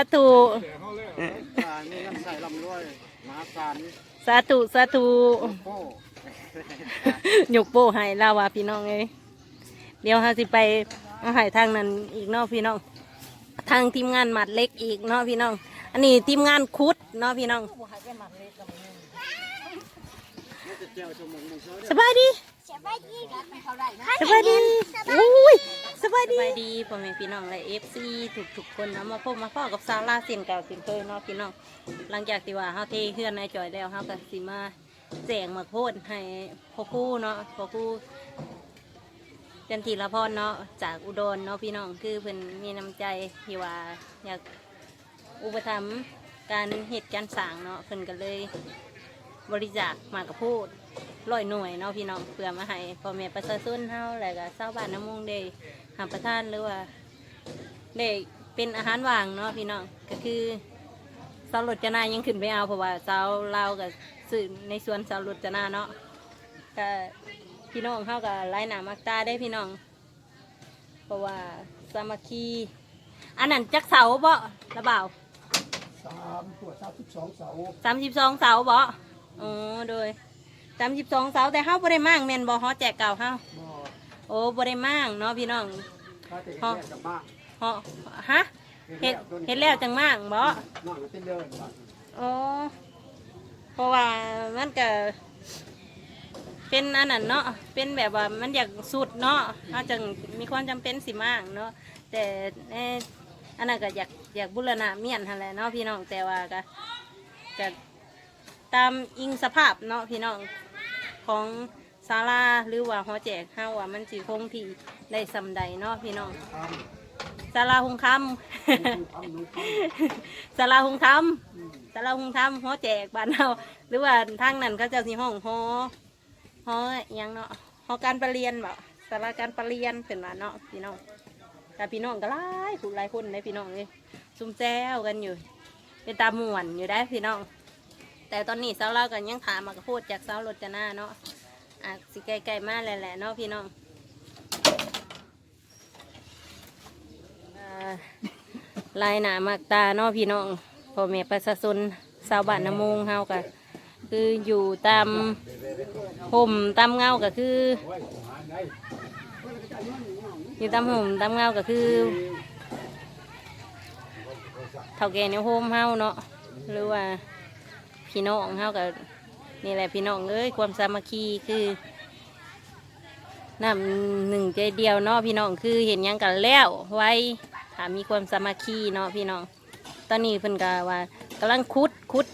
าธุอ่านี่น้ำใส่ลำด้วยหมาธุสาธุโยกโป้ให้ลาวาพี่น้องเอ้ยเดี๋ยวเฮาสิไปเอาให้ทางนั้นอีกเนาะพี่น้อง ทางทีมงานหมัดเล็กอีกเนาะพี่น้อง อันนี้ทีมงานคุดเนาะพี่น้องสบายดีสบายดีสบายดีอุ้ย สบายดีสบายดีพ่อแม่พี่น้องและเอฟซีทุกทุกคนนะมาพบมาพ่อกับซาร่าเสียนเก่าเสียนเคยเนาะพี่น้องหลังจากที่ว่าเฮาเทเฮือนในจอยแล้วเฮาก็สิมาแจงมาโพดให้พ่อคู่เนาะพ่อคู่จันทีละพรเนาะจากอุดรเนาะพี่น้องคือเพิ่นมีน้ำใจที่ว่าอยากอุปถัมภ์การเหตุการณ์สางเนาะเพิ่นก็เลยบริจาคมากระพูดร้อยหน่วยเนาะพี่น้องเพื่อมาให้พ่อแม่ประชาชนเฮาแล้วก็ชาวบ้านน้ำมุงได้ หาประทานหรือว่าได้เป็นอาหารว่างเนาะพี่น้องก็คือสาวรถจนายังขึ้นไปเอาเพราะว่าสาวลาวกับสื่อในสวนสาวรถจนาเนาะก็พี่น้องเฮาก็ไล่หนามักตาได้พี่น้อง เพราะว่าสามัคคีอันนั้นจักเสาบ่ระเบ่าสามตัวสามสิบสองเสาสามสิบสองเสาบ่อ๋อโดยสามสิบสองเสาแต่เฮาบ่ได้มั่งแม่นบ่ฮอแจกเก่าเฮาบ่โอ้บ่ได้มั่งเนาะพี่น้อง ถ้าจะเห็นแรกกับมากฮอฮะเฮ็ดเฮ็ดแล้วจังมั่งบ่นั่งเป็นเดินบ้างโอ้เพราะว่ามันก็เป็นอันนั้นเนาะเป็นแบบว่ามันอยากสุดเนาะเฮาจังมีความจำเป็นสิมั่งเนาะแต่ในอันนั้นก็อยากอยากบูรณะเมียนหั่นแหลเนาะพี่น้องแต่ว่าก็จะตามอิงสภาพเนาะพี่น้องของ ศาลาหรือว่าหอแจกเฮาว่ามันสิคงที่ได้สำใดเนาะพี่น้องทศาลาหุงคำำทำนู้นทศาลาหุงคำอืมำศาลาหุงคำหอแจกบ้านเราหรือว่าทางนั้นเขาเจะสิห้องหอหออิหยังเนาะหอการประเรียนบ่ศาลาการประเรียนเป็นว่าเนาะพี่น้องแต่พี่น้องก็หลายผู้หลายคนเลยพี่น้องเลยซุ่มแซวกันอยู่เป็นตาม่วนอยู่ได้พี่น้อง แต่ตอนนี้สาวเรากันยังถามมากระโพดจากสาวรจนาเนาะ อะสิไกลๆมาแหละๆเนาะพี่น้องลายหนามากตาเนาะพี่น้องพ่อแม่ประชาชนชาวบ้านน้ำมงเฮาก็คืออยู่ตามห่มตามเงาก็คือ อยู่ตามห่มตามเงาก็คือเท่าแก่ในโฮมเฮาเนาะหรือว่าพี่น้องเฮากับ นี่แหละพี่น้องเอ้ยความสามัคคีคือน้ำหนึ่งใจเดียวเนาะพี่น้องคือเห็นยังกันแล้วไว้ถามีความสามัคคีเนาะพี่น้อง ตอนนี้เพิ่นก็ว่ากำลังคุดคุด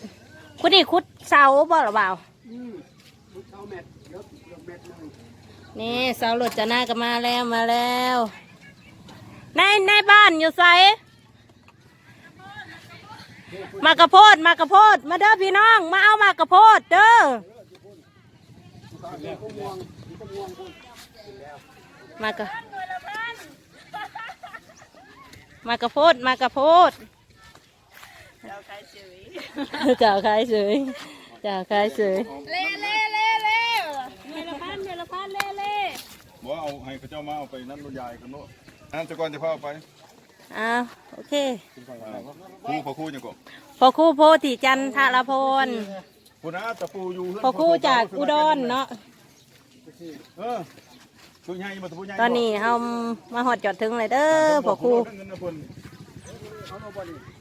คุดนี่คุดเสาบ่หรือเปล่าเนี่เสาหลดจะหน้าก็มาแล้วมาแล้วในในบ้านอยู่ไส มากระโพดมากระโพด มาเด้อพี่น้อง มาเอามากระโพดเด้อเดี๋ยวก็ม่วงเดี๋ยวก็ม่วงพูดมากระมากระโพดมากระโพดเจ้าขายเฉยเจ้าขายเฉยเจ้าขายเฉยเล่เล่เล่เล่เมลพันเมลพันเล่เล่บอกว่าเอาให้เขาเจ้ามาเอาไปนั่นรถยายกันโน่นอันจะก่อนจะพาเอาไป อ้าวโอเคครูพอครูยังก็พอครู่โพธิจันทรพลคุณนะตะปูอยู่พอครู่จากอุดรเนาะเออผู้ใหญ่มาตะปูใหญ่ตอนนี้เฮามาหอดจอดถึงเลยเด้อพอครู่เงินนะเพิ่น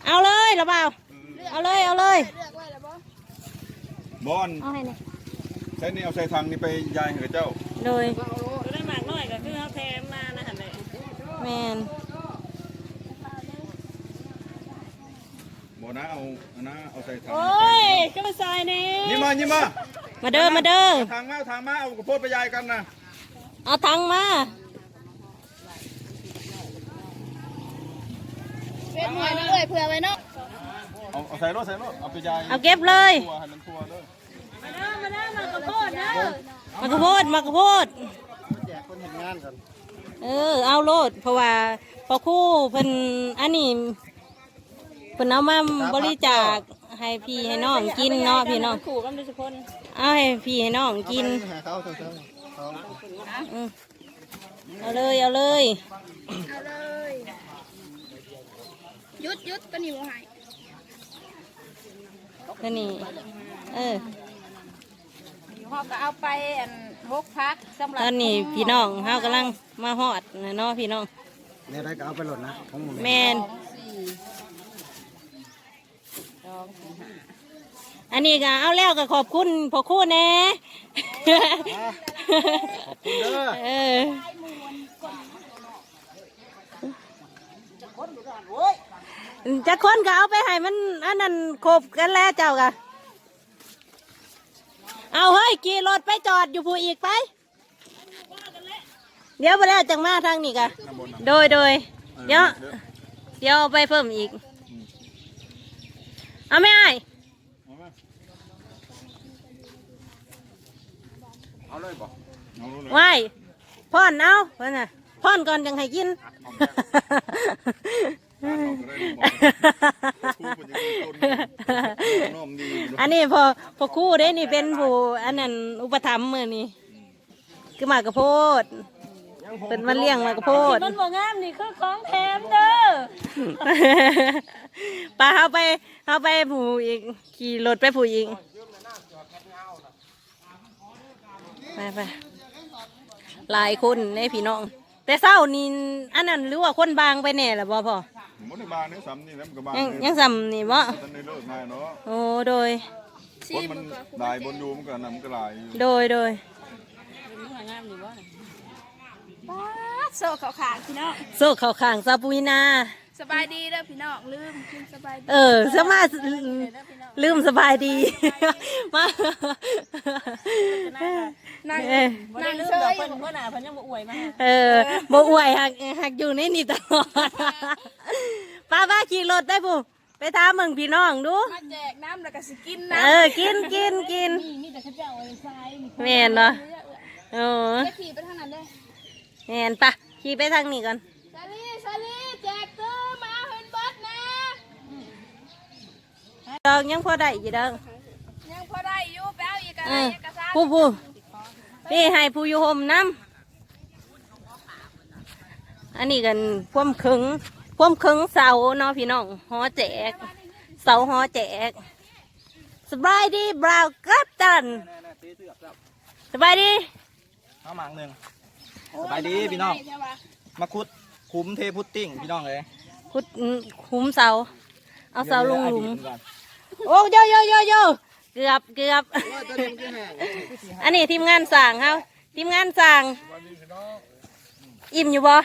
เอาเลยหรือเปล่าเอาเลยเอาเลยเลือกไว้แล้วบ่บอนเอาให้เนี่ยใช้นี่เอาใส่ทางนี่ไปยายให้กับเจ้าโดยได้หมากน้อยก็คือเขาแทมมานะหันเลยแมน บ่นะเอาอันนะเอาใส่ทางโอ้ยก็มาซอยนี่นี่มานี่มามาเด้อมาเด้อทางมาทางมาเอากระโพดไปยายกันนะเอาตังค์มาเป็นหน่วยมาเลยเผื่อไว้เนาะเอาเอาใส่รถใส่รถเอาไปยายเอาเก็บเลยตัวให้มันตัวเลยมาเด้อมาเด้อมากระโพดเด้อมากระโพดมากระโพดแจกคนเห็นงานกันเออเอาโลดเพราะว่าพอครู่เพิ่นอันนี้ เพิ่นเอามาบริจาคให้พี่ให้น้องกินเนาะพี่น้องขู่กันทุกคนเอาให้พี่ให้น้องกินหาเขาเถอะเถอะเขาอืมเอาเลยเอาเลยเอาเลยยุดยุดตัวนี้บ่ใหายก็นี่เออเขาก็เอาไปอันหกพักสำหรับตอนนี้พี่น้องเฮากำลังมาฮอดนะเนาะพี่น้องเนี่ยได้ก็เอาไปหล่นนะของผมแมน สี่สองสี่ห้าอันนี้ก็เอาแล้วก็ขอบคุณพ่อครู่แน่ขอบคุณเด้อ เออจะคนก็เอาไปให้มันอันนั้นครบกันแล้วเจ้าก็เอาเฮ้ยขี่รถไปจอดอยู่ผู้อีกไป เดี๋ยวไปแล้วจังมาทางนี้กะข้างบนนะโดยโดยเดี๋ยวเดี๋ยวเดี๋ยวเอาไปเพิ่มอีก เอาไม่ไอ้ายเอาไหมเอาเลยบ่เอารู้เลยไหว้พ่อนเอาเพิ่นน่ะพ่อนก่อนจังให้กินเอาก็ได้บอกครูเป็นยังไงต้นน้อมดีอยู่อันนี้พอพอครู่ได้นี่เป็นผู้อันนั้นอุปถัมภ์มือนี่คือหมากกระโพด เป็นมาเลี้ยงหมากกระโพดมันบ่งามนี่คือของแถมเด้อปลาเอาไปเอาไปผูอีกขี่รถไปผูอีกไปไปหลายคนในพี่น้อง แต่เศร้านี่อันนั้นหรือว่าคนบางไปแน่ละบ่พ่อมันในบ้านนี่ซ้ำนี่นะมันก็บ้านยังนี่ยังซ้ำนี่บ่ตอนนี้เลิกง่ายเนาะโอ้โดยคนมันหลายบนอยู่มันก็นำมันก็หลายอยู่โดยโดยมันงามนี่บ่ ป๊าดโซ่เขาขางพี่น้องโซ่เข่าข้างซาปุยนา สบายดีเด้อพี่น้องลืมกินสบายดีเออสมาลืมสบายดี มา นั่งเออบ่ได้นั่งลืมเชดอกยเพิ่นเพิ่นน่ะเพิ่นยังบ่อวยมาให้เออบ่อวยหักหักอยู่ในนี่ตลอดป้าป้าขี่รถได้ปุ๊ไปถามเมืองพี่น้องดู มาแจกน้ำแล้วก็สิกินเอน้ำอกินกินกินนี่มีแต่เขาเจ้าเอาไว้ใส่นี่แม่นเนาะโอ้จะขี่ไปทางนั้นเลย แม่นปะขี่ไปทางนี้ก่อนซาลีซาลีแจกตื้อมาเอาเห็นเบิดนะดอกยังพอได้อยู่ดอกยังพอได้อยู่ไปเอาอีกอะไรเออเอกสารผู้ผู้นี่ให้ผู้อยู่ห่มน้ำอันนี้กันพ่วมขึงพ่วมขึงเสาเนาะพี่น้องหอแจก เสาหอแจกสบายดีบราวกัปตันแน่ๆตีเสือกแล้วสบายดีเอาหมางหนึ่ง สบายดีพี่น้องใช่ปะมาคุดคุ้มเทพุตติ้งพี่น้องเลยคุดหุมเสา เอาเสาลงหลุมเดี๋ยวโอ้โยโยโยโยเกือบเกือบ อันนี้ทีมงานสั่งเขาทีมงานสั่ง อิ่มอยู่บ่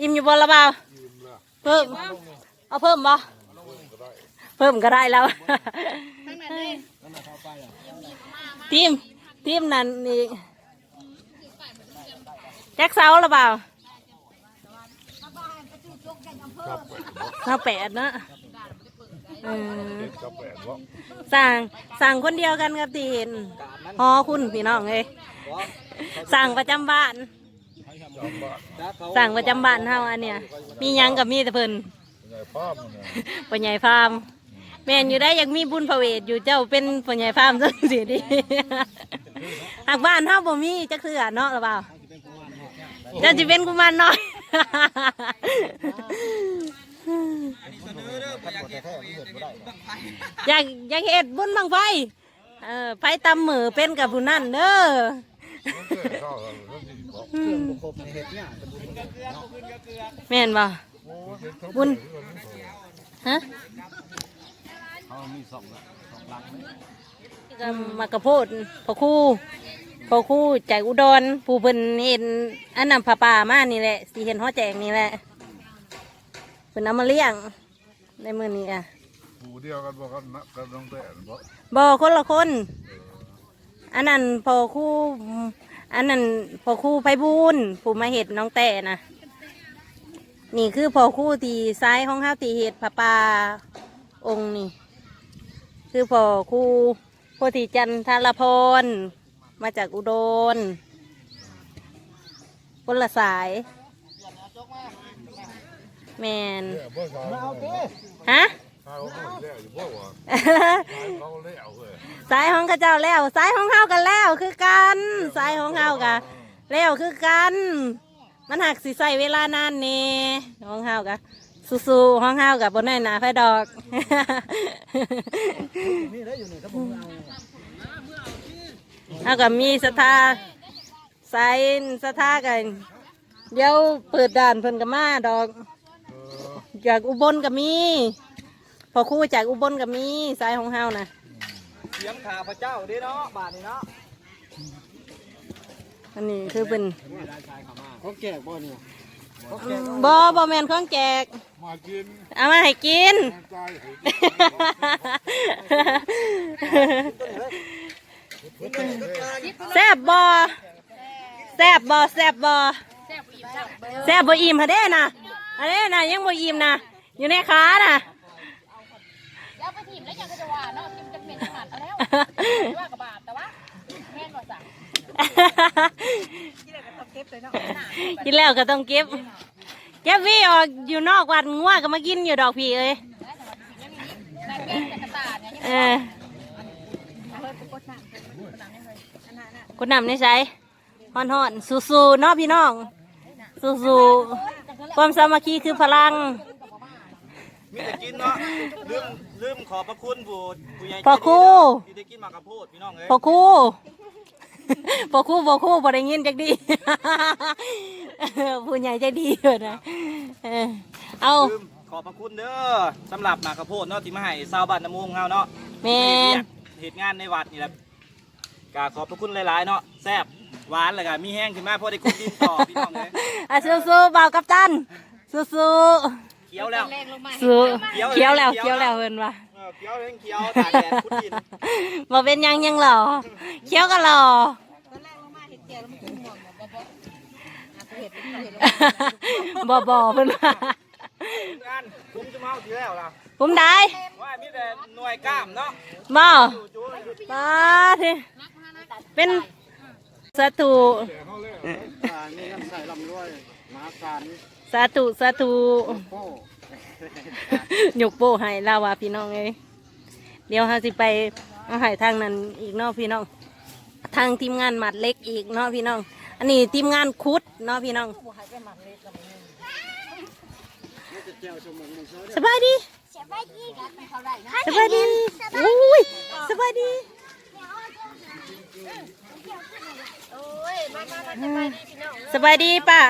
อิ่มอยู่บ่ละเบาเพิ่ม เอาเพิ่มบ่ เพิ่มก็ได้แล้วทางนั้นเลยทีมทีมนั้นนี่ แจ็คเสาละเปล่าเสาแปดเนอะเออสั่งสั่งคนเดียวกันกับที่เห็นฮอคุณพี่น้องเลยสั่งประจำบ้านสั่งประจำบ้านเฮาอันเนี้ยมีหยังกับมีแต่เพิ่นปัญญาฟาร์มแม่นอยู่ได้ยังมีบุญพระเวทอยู่เจ้าเป็นปัญญาฟาร์มจังสิดิหากบ้านเฮาบ่มีจักเทื่อเนาะหรือเปล่า เจ้าสิเป็นกุมารน้อย อยากอยากเฮ็ดบุญบังไฟ เออไฟตำมือเป็นกับผู้นั่นเด้ออืมครบในเห็ดเนี่ยแม่นบ่บุญฮะเขามีสองละสองลังก็มากระโพดพ่อครู่ พ่อครู่จากอุดรผู้เพิ่นเห็นอันนำผ้าป่ามานี่แหละสีเห็นห่อแจกนี่แหละเพิ่นเอามาเลี้ยงในมือนี้อะผู้เดียวกันบอกกันนะกันน้องแต่บอกบอคนละคน อันนั้นพ่อครู่อันนั้นพ่อครู่ไพบูลย์ผู้มาเห็ดน้องแต่นะนี่คือพ่อครู่ตีซ้ายของข้าวตีเห็ดผ้าป่าองค์นี่ คือพ่อครู่โพธิจันทรพร มาจากอุดรคนละสาย แมนมาเอาดิฮะเขาแล้วอยู่บ่วะเขาแล้วเว้ยสายของข้าเจ้าแล้วสายของเฮากันแล้วคือกันสายของเฮากันแล้วคือกัน มันหักสิใส่เวลานานเน่ของเฮากันสู้ๆห้องห้าวกับบนได้หนาไฟดอกนี่ได้อยู่นี่ครับผม เอาเอากับมีสถาสายสถากันเดี๋ยวเปิดด่านเพิ่นกับมาดอก จากอุบลกับมีพอครู่จากอุบลกับมีสายของเฮานะเสียงข้าพระเจ้าเด้เนาะบาทนี่เนาะอันนี้คือเป็นเขาแจกบ่เนี่ยเขาแจกบอบอแมนของแจกมากินเอามาให้กิน ใจให้ แซบบอแซบบอแซบบอแซบบออิ่มฮะเด้นะฮะเด้นะยังบออิ่มนะอยู่ในขาน่ะแล้วไปถีบแล้วยังก็จะว่าเนาะทิมจะเป็นขนาดแล้วว่ากระบาดแต่ว่าแม่นกว่าสั่งกินแล้วก็ต้องเก็บเก็บวี่ออกอยู่นอกวัดงัวก็มากินอยู่ดอกพี่เอ้ยนายเป็นแต่กระตาเนี่ยเออ กดน้ำในใช้ฮอนฮอนๆสู้ๆเนาะพี่น้องสู้ๆความสามัคคีคือพลัง มีแต่กินเนาะลืมลืมขอบพระคุณผู้ผู้ใหญ่พ่อครู ที่ได้กินหมากกระโพดพี่น้องเอ้ย พอครู่ พอครู่พอครู่พอได้ยินจักดีผู้ใหญ่ใจดีเลยนะเออเอาลืมขอบพระคุณเด้อสำหรับหมากกระโพดเนาะที่มาให้ชาวบ้านน้ำมูงเฮาเนาะแมน เหตุงานในวัดนี่แหละ กาขอบพระคุณหลายๆเนาะแซ่บหวานเลยกะมีแห้งขึ้นมาพอได้คุดดินต่อพี่น้องเอ้ยอะสู้ๆเบาวกับตันสู้ๆเคี้ยวแล้ว แรงลงมาสู้เคี้ยวเคี้ยวแล้วเคี้เคี้ยยววแล้วเพิ่นว่าเออเคี้ยวเร่งเคี้ยวตากแดดคุดดินบ่เป็นหยังยังหล่อเคี้ยวก็หล่อบ่บ่เพิ่นว่างานคุ้มจะมาเอาทีแล้วล่ะผมได้ว่ามีแต่หน่วยกล้ามเนาะบ่จู่ๆอยู่ป้าทีเป็นสาธุอ่านี่น้ำใส่ลำรวยมาการสาธุสาธุโอ้ยกโป้ให้ลาวาพี่น้องเอ้ยเดี๋ยวเฮาสิไปเอาให้ทางนั้นอีกเนาะพี่น้อง ทางทีมงานหมัดเล็กอีกเนาะพี่น้อง อันนี้ทีมงานคุดเนาะพี่น้องสบายดีสบายดีสบายดีอุ้ยสบายดี สบายดีป่ะ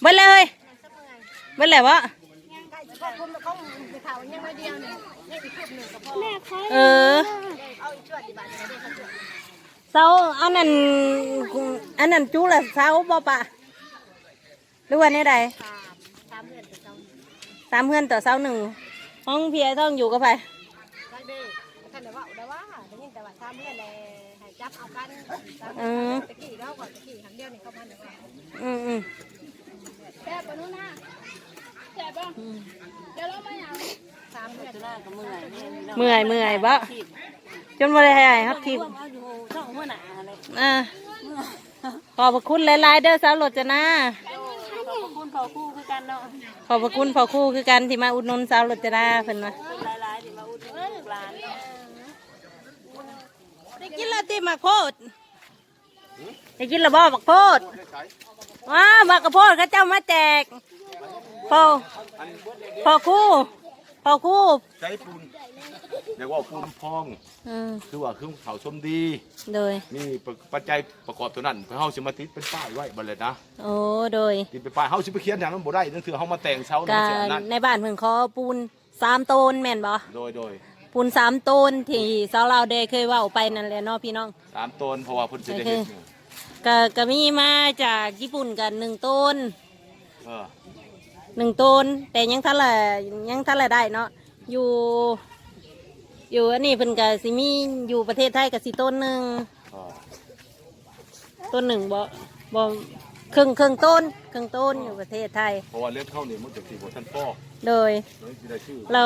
เบิดเลยเบิดเลยวะเออเสาอันนั้นอันนั้นจูละเสาบ่ปะหรือว่าในใดสามเพื่อนต่อเสาหนึ่งห้องพี่ไอ้ท่องอยู่กับใคราซ้ำเมื่อไรให้จับเอากันอืมตะกี้เราก่อนตะกี้ครั้งเดียวนี่เข้ามาเดี๋ยวว่าอืมอืมแซ่บปะนู้นนะแซ่บป่ะเดี๋ยวเรามาอย่างสามเดือนเมื่อยเมื่อยบ่จนบ่ได้ให้ครับทีมช่องหัวหน้าอะไรอ่าขอบพระคุณหลายๆเด้อสาวรจนาขอบพระคุณพ่อคู่คือกันเนาะขอบพระคุณพ่อคู่คือกันที่มาอุดหนุนสาวรจนาเพิ่นว่าหลายๆที่มาอุดหนุนลูกหลาน กินแล้วติมักโพดได้กินแล้วบ่มักโพดว้ามักกะโพดเขาเจ้ามาแจกพ่อพ่อครู่พ่อครู่ใช้ปูนเรียกว่าปูนพองอืมคือว่าคือเขาชมดี โดยมีปัจจัยประกอบตัวนั้นเพื่อเฮาสิมาติดเป็นป้ายไว้บัดเลยนะโอ้โดยติดเป็นป้ายเฮาสิไปเขียนอย่างนั้นบ่ได้นั่นคือเฮามาแต่งเสาก็นั่นเสียนั่นในบ้านเพิ่นขอปูนสามโตนแม่นบ่โดยโดย ปูนสามโตนที่สาวลาวเดเคยเว่าไปนั่นแหละเนาะพี่น้อง สามต้นเพราะว่าเพิ่นสิได้เฮ็ดก็ก็มีมาจากญี่ปุ่นกันหนึ่งต้นเออหนึ่งต้น แต่ยังทันละยังทันละได้เนาะอยู่ อยู่อันนี้เป็นกับสิมีอยู่ประเทศไทยกับสิต้นหนึ่งเออต้นหนึ่งบ่บ่ ครึ่งครึ่งต้นครึ่งต้นอยู่ประเทศไทย เพราะว่าเลือดเข้านี่มันจะสิบ่ทันฟอกโดย เลยสิได้ชื่อเรา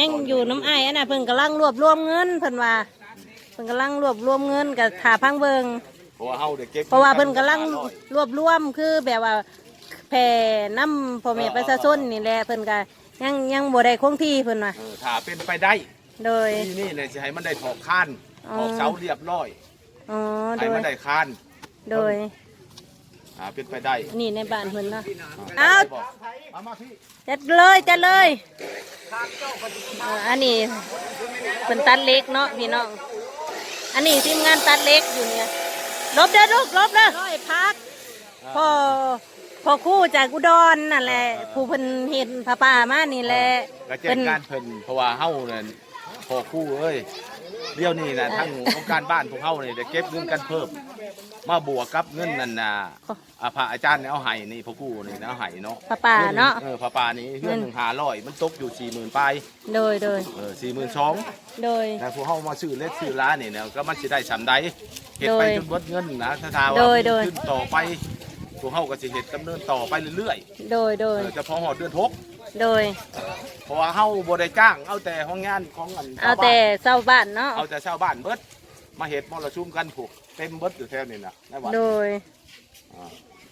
ยังอยู่น้ำไอ้ายอันน่ะเพิ่นกำลังรวบรวมเงินเพิ่นว่าเพิ่นกำลังรวบรวมเงินกับถาพังเบิงเพราะว่าเฮาได้เก็บเพราะว่าเพิ่นกำลังห้าร้อยรวบรวมคือแบบว่าแผ่น้ำพ่อแม่ประชาชนนี่แหละเพิ่นก็ยังยังบ่ได้คงที่เพิ่นว่าเออถ้าเป็นไปได้โดย ที่นี่เนี่ยสิให้มันได้ถอกคานอ๋อ ถอกเสาเรียบร้อยอ๋อโดให้ยมันได้คานโดย อ่าเป็นไปได้นี่ในบ้านเพิ่นเนาะเอาเอาเอามาพี่จัดเลยจัดเลยอ่าอันนี้เป็นตัดเล็กเนาะพี่น้องอันนี้ทีมงานตัดเล็กอยู่เนี่ยลบเด้อลูกลบเด้อร้อยพักพ่อพ่อครู่จากอุดรนั่นแหละผู้เพิ่นเห็นพระป่ามานี่แหละก็แจ้งการเพิ่นเพราะว่าเฮานั่นพอคู่เอ้ยเดี๋ยวนี้นะทั้งองค์การบ้านของเฮานี่ได้เก็บเงินกันเพิ่ม มาบวกกับเงินนั่นน่ะอ่าพระอาจารย์เนี่ยเอาให้นี่พอคู่นี่นะเอาให้เนาะพระป่าเนาะเออพระป่านี่เฮือนหนึ่งห้าร้อยมันตกอยู่สี่หมื่นปลายโดยโดยเออสี่หมื่นสองโดยแต่พวกเฮามาซื้อเล็กซื้อร้านนี่เนี่ยก็มันสิได้สำใดเฮ็ดไปโดยจนเบิดเงินนะถ้าทาว่าโดยโดยขึ้นต่อไปพวกเฮาก็สิเฮ็ดดำเนินต่อไปเรื่อยโดยๆโดเอยอจะพอหอดเดือนหกโดยเพราะว่าเฮาบ่ได้จ้าง เอาแต่ห้องงานของอันเอาแต่เศร้าบ้านเนาะเอาแต่ชาวบ้านเบิด มาเฮ็ดมรสุมกันผูกเต็มเบิดอยู่แถวนี้น่ะในวัดโดย อ่า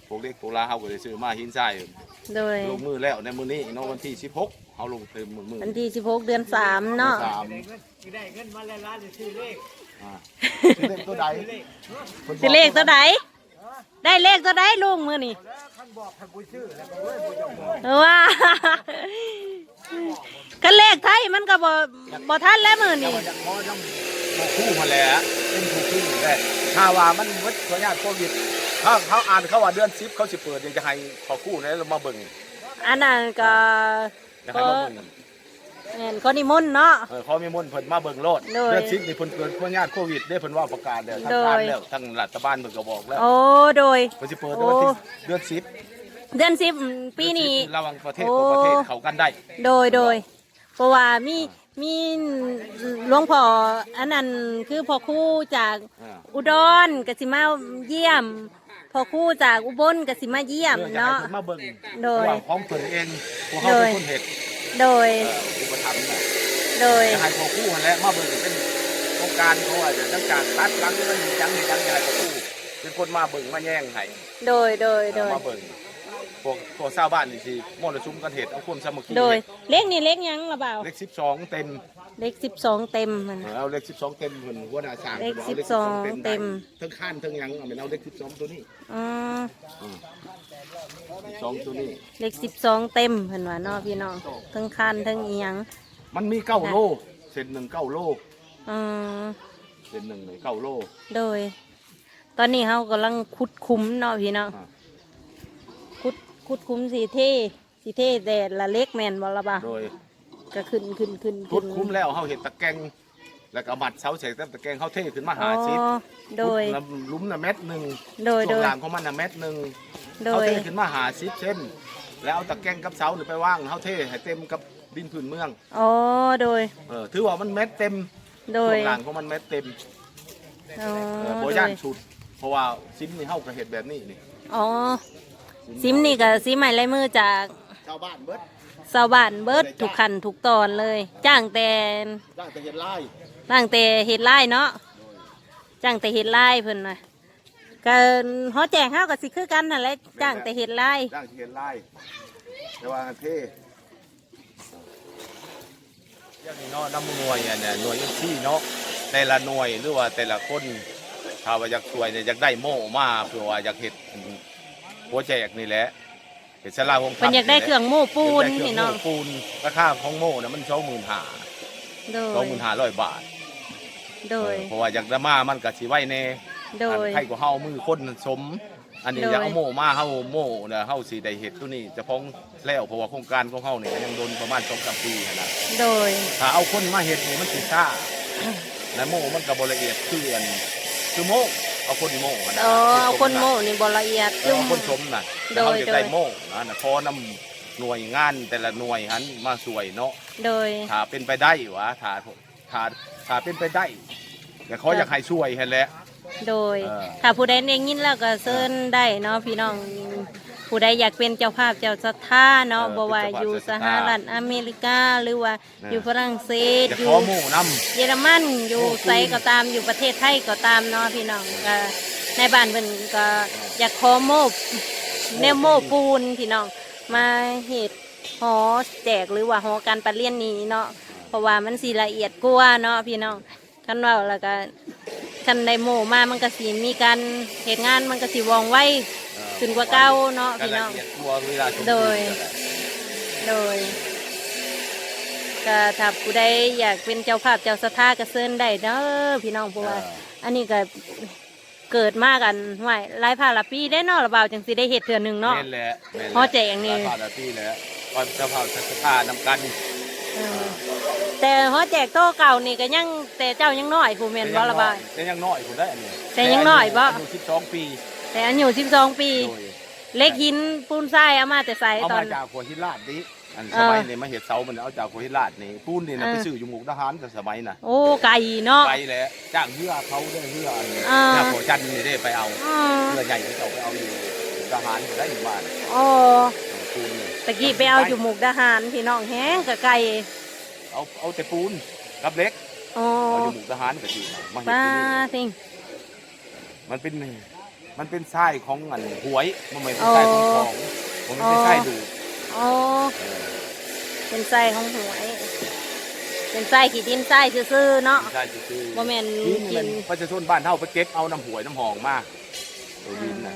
พวกเล็กพวกลาเฮาก็ได้ซื้อมาหินทรายโดย ลงมือแล้วในมื้อนี้เนาะวันที่16เฮาลงเต็มมือมือวันที่16เดือน3เนาะ สามได้เงินมาแล้วล้านซื้อเลขอ่าซื้อเลขตัวใดพิ่นบอกสิเลขตัวใดได้เลขตัวใดลุงมื้อนี้ท่านบอกให้กูซื้อแล้วก็เว้ยกูจะบอกว้าก็เลขไทยมันก็บ่บ่ทันแล้วมื้อแต่นี้ว่ายังพอยัง บ่คู่มาแหล้วเป็นผู้คู่แหละถ้าว่ามันเบิดตัวญาติโควิดถ้าเขาอ่านเขาว่าเดือน10เขาสิเปิดเดี๋ยวจะให้ขอคู่นะเรามาเบิ่งอันนั้นก็จะให้มาเบิ่งแม่นคนนิมนต์เนาะเออเขามีมนต์เพิ่นมาเบิ่งโลดโดยเดือน10นี่เพิ่นเกิดพวกญาติโควิดได้เพิ่นว่าประกาศแล้วทางโดยการแล้วทางรัฐบาลเพิ่นก็บอกแล้วโอ้โดยเพิ่นสิเปิดในวันที่โอ้เดือน10เดือนสิบปีนี้ระหว่างประเทศโอ้กับประเทศเขากันได้ โดยโดยเพราะว่ามี มีหลวงพ่ออันนั้นคือพ่อครู่จากอ่าอุดรกสิมาเยี่ยมพ่อครู่จากอุบลกสิมาเยี่ยมเพื่อจะให้เนาะเพิ่นมาเบิ่งโดยระหว่างของเพิ่นเองพวกเขาโดยเป็นคนเฮ็ดโดยเอ่ออุปถัมภ์น่ะโดยจะให้พอคู่หันแหละมาเบิ่งเป็นโครงการเขาว่าจะตั้งการตัดหลังมันยังนี่ยังจะให้พอคู่เป็นคนมาเบิ่งมาแย่งให้โดยโดยโดยมาเบิ่ง พวกพวกชาวบ้านนี่สิมรสุมกันเฮ็ดเอาความสามัคคีโดยเลขนี่เลขหยังละเปล่าเลข12เต็มเลขสิบสองเต็มมัน เออเอาเลข12เต็มเพิ่นหัวหน้าสร้างเลขพิ่นอา12เต็ม ทั้งข้านทั้งหยังเอาไปเอาเลข12ตัวนี้อืม12ตัวนี้ เลขสิบสองเต็มเพิ่นว่าเนาะพี่น้องทั้งคันทั้งอีหยังมันมีเก้าโลเส้นหนึ่งเก้าโลอืมเส้นหนึ่งเลยเก้าโลโดย ตอนนี้เขากำลังขุดคุ้มเนาะพี่น้อง อ่า ขุดขุดคุ้มสีเทสีเทแดดละเล็กแมนบอละบ่าโดยก็ขึ้นขึ้นขึ้นพุขึ้ดนคุ้มแล้วเขาเห็นตะแกรงแล้วก็เอามัดเสาเสกตะแกรงเขาเทขึ้นมาอ๋หาอชิปโดย ขุแล้วหลุมน่ะเม็ดหนึ่งโดยช่โดวงยหลังของมันน่ะเม็ดหนึ่งโดเขาย เทขึ้นมาหาชิปเช่น แล้วเอาตะแกรงกับเสาเนี่ยไปว่างเขาเทให้เต็มกับดินพื้นเมืองอ๋อ โดย เออถือว่ามันเม็ดเต็มโดช่ยวงหลังของมันเม็ดเต็มอ๋อเออโบโดย่ายนสุด เพราะว่าซิมนี่เขาก็เห็ดแบบนี้นี่ อ๋อ ซิมนี่กับซิมใหม่ลายมือจากชาวบ้านเบิดชาวบ้านเบิดทุกขันทุกตอนเลย จ้างแต่จ้างแต่เห็ดไร่จ้างแต่เห็ดไร่เนาะจ้างแต่เห็ดไร่เพิ่นนะก็ฮอแจงเฮากับสิคือกันนั่นแหละจ้างแต่เห็ดไร่จ้างแต่เห็ดไร่แต่ว่าเทอย่างนี้เนาะน้ำหน่วยอะเนี่ยหน่วยยังซี่เนาะแต่ละหน่วยหรือว่าแต่ละคนถ้าว่าอยากช่วยเนี่ยอยากได้โม่มาเพื่อว่าอยากเห็ด หัวแจกนี่แหละเห็ดสลาหงเพิ่นอยากได้เครื่องโม้ปูนอยากได้เครื่นี่องเนาะโม่ปูนราคาของโม่เนี่ยมันสองหมื่นห้าโดสองยหมื่นห้าร้อยบาทโดยเออเพราะว่าอยากได้มามันก็สิไว้แน่โดย ให้กว่าเฮามือคนสม อันนี้โดย อยากเอาโม่มาเฮาโม่เนี่ยเฮาสิได้เฮ็ดตัวนี้เจะพ้าของแล้วเพราะว่าโครงการของเฮาเนี่ยยังโดนประมาณ2-3ปีหั่นน่ะโดย ถ้าเอาคนมาเฮ็ดนี่มันสิช้าและโม่มันก็บ่ละเอียดคืออันคือโม่ เอาคนโม่หั่นน่ะอ๋อเอาคนโม่นี่บ่ละเอียดเออเอาคนชมน่ะโดยเฮาจะได้โดยโม่นะน่ะขอนำหน่วยงานแต่ละหน่วยหันมาช่วยเนาะโดยถ้าเป็นไปได้หวะถ้าถ้าถ้าเป็นไปได้แต่เขาอยากให้ช่วยหั่นแหละโดยเออถ้าผู้ใดได้ยินแล้วก็เชิญได้เนาะพี่น้อง ผู้ใดอยากเป็นเจ้าภาพเจ้าศรัทธาเนาะบ่ว่าอยู่สหรัฐอเมริกาหรือว่าอยู่ฝรั่งเศสจะอขยู่อหมู่นำเยอรมันอยู่ไซก็ตามอยู่ประเทศไทยก็ตามเนาะพี่น้องก็ในบ้านเพิ่นก็อยากขอโมบแนวโมปูนพี่น้องมาเฮ็ดหอแจกหรือว่าหอการประเรียนนี้เนาะเพราะว่ามันสิละเอียดกว่าเนาะพี่น้องคันเว่าแล้วก็ คันได้โมมามันก็สิมีการเหตุงานมันก็สิว่องไว ขึ้นกว่าเก่าเนาะพี่น้องดกลัวเวลาสมโดยบูก็ได้โดยก็ถ้าผู้ใดอยากเป็นเจ้าภาพเจ้าสถาก็เชิญได้เด้อพี่น้องเพราะว่า อันนี้ก็เกิดมากันห่วยหลายภาละปีได้เนาะระเบาจังสิได้เฮ็ดเทื่อนหนึ่งเนาะแม่นแหละแม่นหละพอแจกอย่างนี้ราคาละที่แหละก่อนจะเผาสักผ้านำกันแต่ฮอแจกโต๊ะเก่านี่ก็ยังแต่เจ้ายังน้อยผู้แม่นบ่ระบายแต่ยังน้อยผมได้อันนี้แต่ยังน้อยบ่อายุสิบสองปี แต่อายุ12ปี โดยเล็กหินปูนทรายเอามาแต่ใส่เอาตอมาน จากหัวหินลาดนี้อันเอสอมัยนี้มาเห็ดเสามันเอาจากหัวหินลาดนี่ปูนนี่นะเออ ไปซื้ออยู่หมุกทหารแต่สมัยน่ะโอ้ไก่เนาะ ไปแล้วจ้างเรือเขาได้เรืออันนี้อ่าเรือโขจันทร์นี่ได้ไปเอาอืมเรือใหญ่ที่เขาไปเอาอยู่ทหารอยู่ได้อยู่บ้านโอ้ปูนนี่ตะกี้ไปเอาอยู่หมุกดาหารพี่น้องแห้งกับไก่เอาเอาแต่ปูนกับเหล็กโอ้เอาอยู่หมุกทหารกับที่มาเห็ดป้าที่นี่ สิงมันเป็น มันเป็นไส้ของอันหวยมันไม่เป็นไส้ของของมันไม่ใช่ไส้ดูดโอ้เป็นไส้ของหวย เป็นไส้ขี้ดินไส้ซื่อๆเนาะใช่คือบ่แม่นนี่กิมันนประชาชนบ้านเฮาไปเก็บเอาน้ำหวยน้ำหองมาตัวดินน่ะ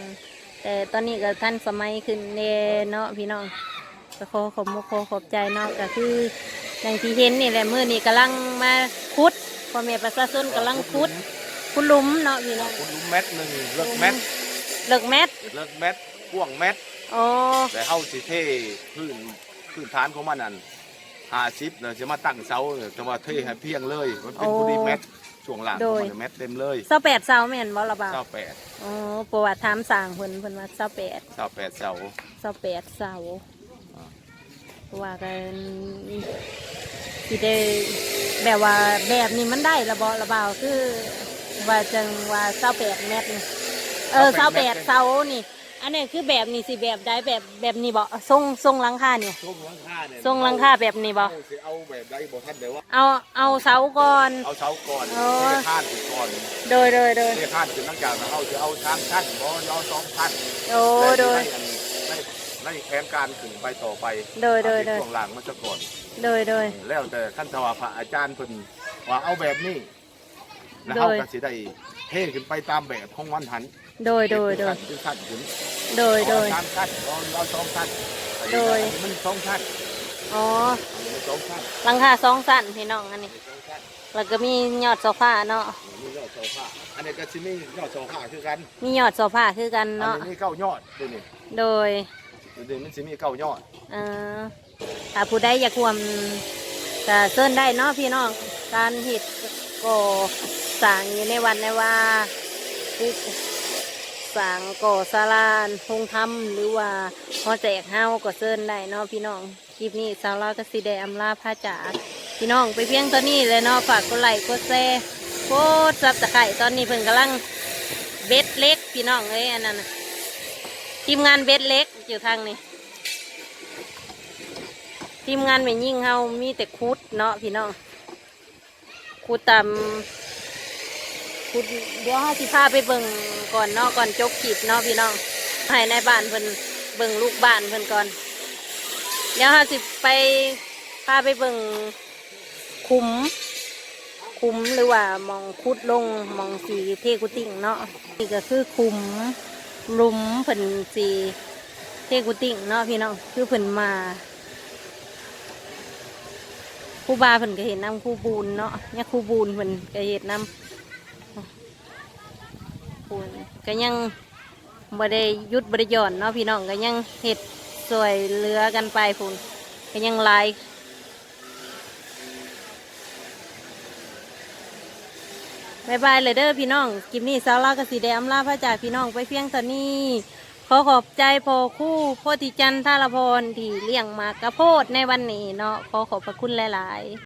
แต่ตอนนี้ก็ท่านสมัยขึ้นเนเนาะพี่น้องก็ขอขอบมุกขอขอบใจเนาะก็คืออย่างที่เห็นนี่แหละมื้อนี้กำลังมาขุดพ่อแม่ประชาชนกำลังขุด ขุดหลุมเนาะพี่น้องคุณลุมเม็ดหนึ่งเลิกเม็ดเลิกแมทเลิกเม็ดพ่วงเม็ดโอ้แต่เฮาสิเทพื้นพื้นฐานของมันนั่น50เนี่ยจะมาตั้งเสาเนี่ยจะมาเทให้เพียงเลย มันเป็นพอดีเม็ดช่วงหลังของมันนะเม็ดเต็มเลยเสาแปดเสาแม่นบ่ละบ่าว28อ๋อประวัติถามสร้างเพิ่นเพิ่นว่าเสาแปด28เสาเสาแปดเสาเพราะว่ากันสิได้แบบว่าแบบนี้มันได้ละบ่ละบ่าวคือ ว่าจังว่าเสาแปดเมตรนี่เออเสาแปดเสานี่ อันนี้คือแบบนี้สิแบบได้แบบแบบนี้บ่ทรงทรงหลังคาเนี่ยช่วงหลังคาเนี่ยทรงหลังคาแบบนี้บ่เฮาสิเอาแบบใดบ่ทันได้ว่าเอาเอาเสาก่อน เอาเสาก่อนอ๋อเทคานขึ้นก่อนโดยโดยโดยเทคานขึ้นหลังจากนั้นเฮาจะเอาทางชั้นบ่เอาสองชั้นโอ้โดยในในแผนการขึ้นไปต่อไป โดยโดยโดยช่วงหลังมันจะก่อน โดยโดยแล้วแต่ขั้นตอนพระอาจารย์เพิ่นว่าเอาแบบนี้ แล้วโดเฮายก็สิได้เทขึ้นไปตามแบบของมันหันโดย โดย โดยขึ้นขั้นขึ้นโดย โดยเอาตามขั้นเอาเอาสองขั้นโดยอันนี้มันสองขั้นอ๋ออันนี้มันสองขั้นหลังคาสองสั้นพี่น้องอันนี้สองขั้นแล้วก็มียอดโซฟาเนาะอันนี้ยอดโซฟาอันนี้ก็สิมียอดโซฟาคือกันมียอดโซฟาคือกันอันเนาะนี้มีเก้ายอดดูนี่โดย ดูนี่มันสิมีเก้ายอด เอ่อถ้าผู้ใดอยากรวมก็เชิญได้เนาะพี่น้อง การเห็ดก็ สั่งอยู่ในวันในว่าสั่งก่อสาลานพงทำหรือว่าพอแจกเฮาก็เชิญได้เนาะพี่น้อง คลิปนี้สาวเราก็สิได้อำลาพระจ๋าพี่น้องไปเพียงตัวนี้เลยเนาะฝากกดไลค์กดแชร์กดซับตะไคร่ตอนนี้เพิ่นกำลังเบ็ดเล็กพี่น้องเอ้ยอันนั้นทีมงานเบ็ดเล็กอยู่ทางนี้ทีมงานไม่ยิ่งเฮามีแต่คุดเนาะพี่น้องคุดตามุดเดี๋ยวเฮาสิพาไปเบิ่งก่อนเนาะก่อนจบคลิปเนาะพี่น้องให้ในบ้านเพิ่นเบิ่งลูกบ้านเพิ่นก่อน เดี๋ยวเฮาสิไปพาไปเบิ่งคุ้มคุ้มหรือว่ามองคุดลงมองสีเทกุติ่งเนาะนี่ก็คือคุ้มลุมเพิ่นสีเทกุติ่งเนาะพี่น้องคือเพิ่นมาครูบาเพิ่นก็เห็นน้ำครูบูนเนาะเนี่ยครูบูนเพิ่นก็เห็นน้ำปูน ก็ยังบ่ได้ยุดบ่ได้หย่อนเนาะพี่น้องก็ยังเห็ดสวยเลือกันไปพูนก็ยังหลายบายบายเลยเด้อพี่น้องคลิปนี้สาวลาวกสีแดอำลาพระจากพี่น้องไปเพียงเท่านี้ ขอขอบใจพอคู่โพธิจันทร์ธารพรที่เลี้ยงมากกระโพดในวันนี้เนาะขอขอบพระคุณหลาย ๆ